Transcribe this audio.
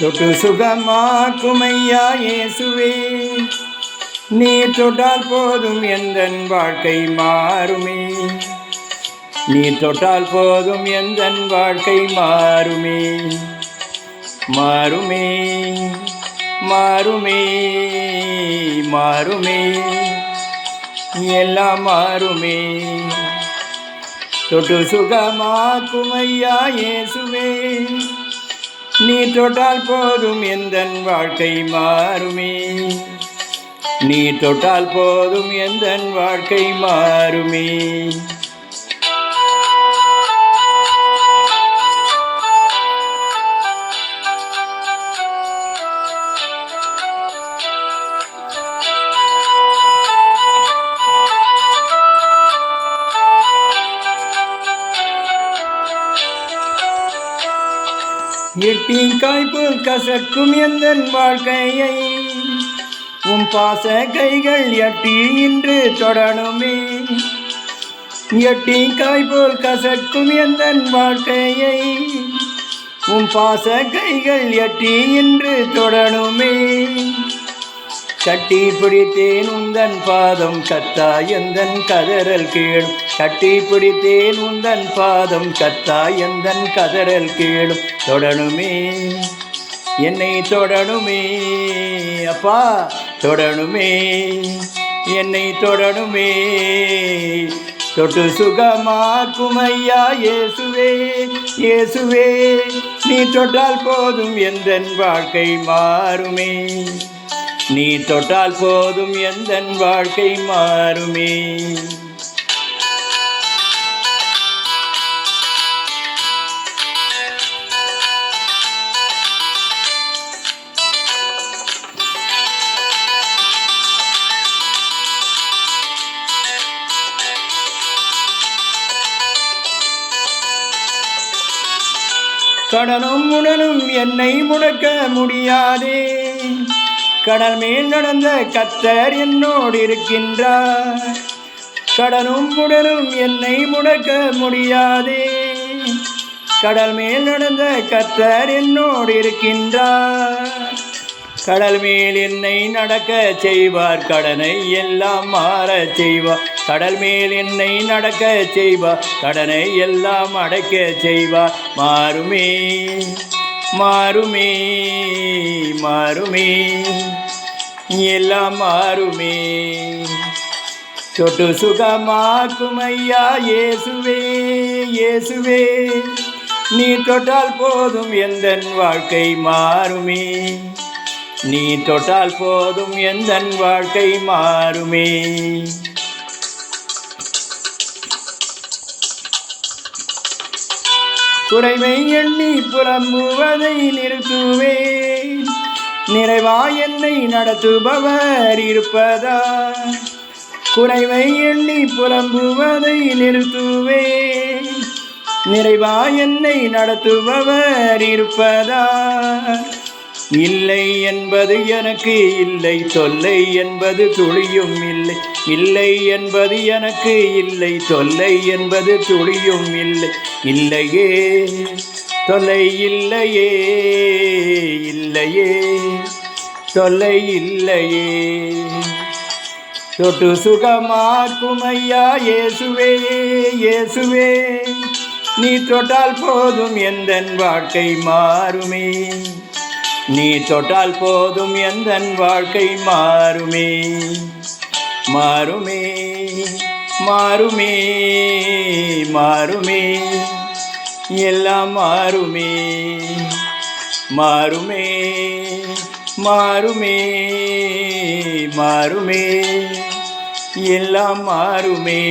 தொட்டு சுகமாக்கும் ஐயா இயேசுவே. நீ தொட்டால் போதும் எந்த வாழ்க்கை மாறுமே. நீ தொட்டால் போதும் எந்த வாழ்க்கை மாறுமே. மாறுமே மாறுமே மாறுமே. எல்லாம் மாறுமே. தொட்டு சுகமாக்கும் ஐயா இயேசுவே. நீ தொட்டால் போதும் எந்த வாழ்க்கை மாறுமே. நீ தொட்டால் போதும் எந்த வாழ்க்கை மாறுமே. எட்டி காய்ப்பு கசக்கும் எந்த வாழ்க்கையை? உன் பாச கைகள் எட்டி இன்று தொடணுமே. எட்டி காய்போல் கசக்கும் எந்த வாழ்க்கையை? உன் பாச கைகள் எட்டி இன்று தொடணுமே. கட்டி பிடித்தேன் உந்தன் பாதம் கத்தா எந்தன் கதறல் கேளும் கட்டி பிடித்தேன் உந்தன் பாதம் கத்தா எந்தன் கதறல் கேளும் தொடணுமே என்னை தொடணுமே அப்பா தொடணுமே என்னை தொடணுமே. தொட்டு சுகமாக்கும் ஐயா இயேசுவே இயேசுவே நீ தொட்டால் போதும் எந்தன் வாழ்க்கை மாறுமே. நீ தொட்டால் போதும் எந்த வாழ்க்கை மாறுமே. கடனும் உடனும் என்னை முடக்க முடியாதே. கடல் மேல் நடந்த கத்தர் என்னோடு இருக்கின்றார். கடனும் உடனும் என்னை முடக்க முடியாதே. கடல் மேல் நடந்த கத்தர் என்னோடு இருக்கின்றார். கடல் மேல் என்னை நடக்க செய்வார் கடனை எல்லாம் மாற செய்வார். கடல் மேல் என்னை நடக்க செய்வார் கடனை எல்லாம் அடைக்க செய்வார். மாறுமே. மாறுமே மாறுமே. எல்லாம் மாறுமே. சொட்டு சுகமாக்கும் ஐயா இயேசுவே இயேசுவே. நீ தொட்டால் போதும் எந்த வாழ்க்கை மாறுமே. நீ தொட்டால் போதும் எந்த வாழ்க்கை மாறுமே. குறைவை எண்ணி புலம்புவதை நிறுத்துவேன். நிறைவா என்னை நடத்துபவர் இருப்பதா குறைவை எண்ணி புலம்புவதை நிறுத்துவேன். நிறைவா என்னை நடத்துபவர் இருப்பதா இல்லை என்பது எனக்கு இல்லை தொல்லை என்பது துளியும் இல்லை. இல்லை என்பது எனக்கு இல்லை தொல்லை என்பது துளியும் இல்லை. இல்லையே தொல்லை இல்லையே இல்லையே தொல்லை இல்லையே. தொட்டு சுகமாக்கும் ஐயா இயேசுவே இயேசுவே. நீ தொட்டால் போதும் எந்த வாழ்க்கை மாறுமே. நீ தொட்டால் போதும் எந்த வாழ்க்கை மாறுமே. மாறுமே மாறுமே மாறுமே. எல்லாம் மாறுமே மாறுமே மாறுமே மாறுமே. எல்லாம் மாறுமே.